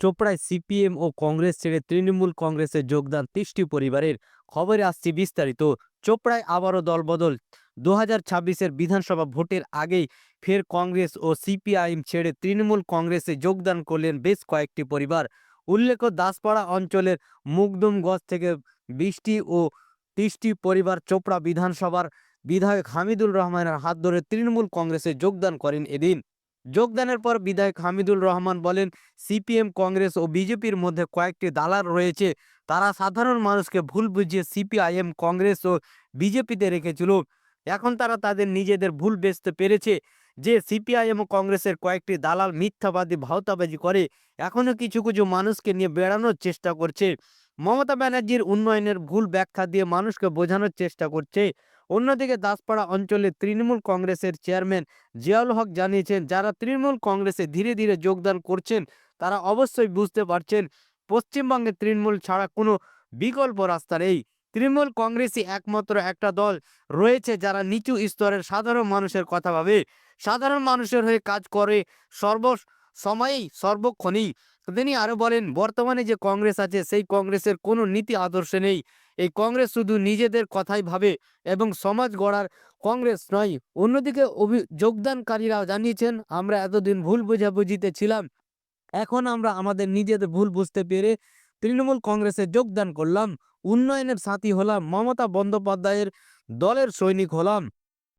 চোপড়ায় CPM ও কংগ্রেস ছেড়ে তৃণমূল কংগ্রেসে যোগদান তিষ্টি পরিবারের খবরে আসছি বিস্তারিত। চোপড়ায় আবারও দলবদল। দু হাজার ছাব্বিশের বিধানসভা ভোটের আগেই ফের কংগ্রেস ও সিপিআইএম ছেড়ে তৃণমূল কংগ্রেসে যোগদান করলেন বেশ কয়েকটি পরিবার। উল্লেখ্য, দাসপাড়া অঞ্চলের মুগদুমগঞ্জ থেকে বিশটি ও তিষ্টি পরিবার চোপড়া বিধানসভার বিধায়ক হামিদুল রহমানের হাত ধরে তৃণমূল কংগ্রেসে যোগদান করেন এদিন। যোগদানের পর বিধায়ক হামিদুল রহমান বলেন, সিপিএম, কংগ্রেস ও বিজেপির মধ্যে কয়েকটি দালাল রয়েছে। তারা সাধারণ মানুষকে ভুল বুঝিয়ে সিপিআইএম, কংগ্রেস ও বিজেপিতে রেখেছিল। এখন তারা তাদের নিজেদের ভুল বেচতে পেরেছে যে সিপিআইএম ও কংগ্রেসের কয়েকটি দালাল মিথ্যাবাদী, ভাওতাবাজি করে। এখনও কিছু কিছু মানুষকে নিয়ে বেড়ানোর চেষ্টা করছে। মমতা ব্যানার্জির উন্নয়নের ভুল ব্যাখ্যা দিয়ে মানুষকে বোঝানোর চেষ্টা করছে। অন্যদিকে দাসপাড়া অঞ্চলে তৃণমূল কংগ্রেসের চেয়ারম্যান জিয়াউল হক জানিয়েছেন, যারা তৃণমূল কংগ্রেসে ধীরে ধীরে যোগদান করছেন, তারা অবশ্যই বুঝতে পারছেন, পশ্চিমবঙ্গে তৃণমূল ছাড়া কোনো বিকল্প রাস্তা নেই। তৃণমূল কংগ্রেসই একমাত্র একটা দল রয়েছে যারা নিচু স্তরের সাধারণ মানুষের কথা ভাবে। সাধারণ মানুষের হয়ে কাজ করে সর্ব সময়েই সর্বক্ষণেই। তিনি আরও বলেন, বর্তমানে যে কংগ্রেস আছে, সেই কংগ্রেসের কোনো নীতি আদর্শ নেই। এই কংগ্রেস শুধু নিজেদের কথাই ভাবে এবং সমাজ গড়ার কংগ্রেস নয়। অন্যদিকে অভি যোগদানকারীরা জানিয়েছেন, আমরা এতদিন ভুল বোঝাবুঝিতে ছিলাম। এখন আমরা আমাদের নিজেদের ভুল বুঝতে পেরে তৃণমূল কংগ্রেসে যোগদান করলাম। উন্নয়নের সাথী হলাম। মমতা বন্দ্যোপাধ্যায়ের দলের সৈনিক হলাম।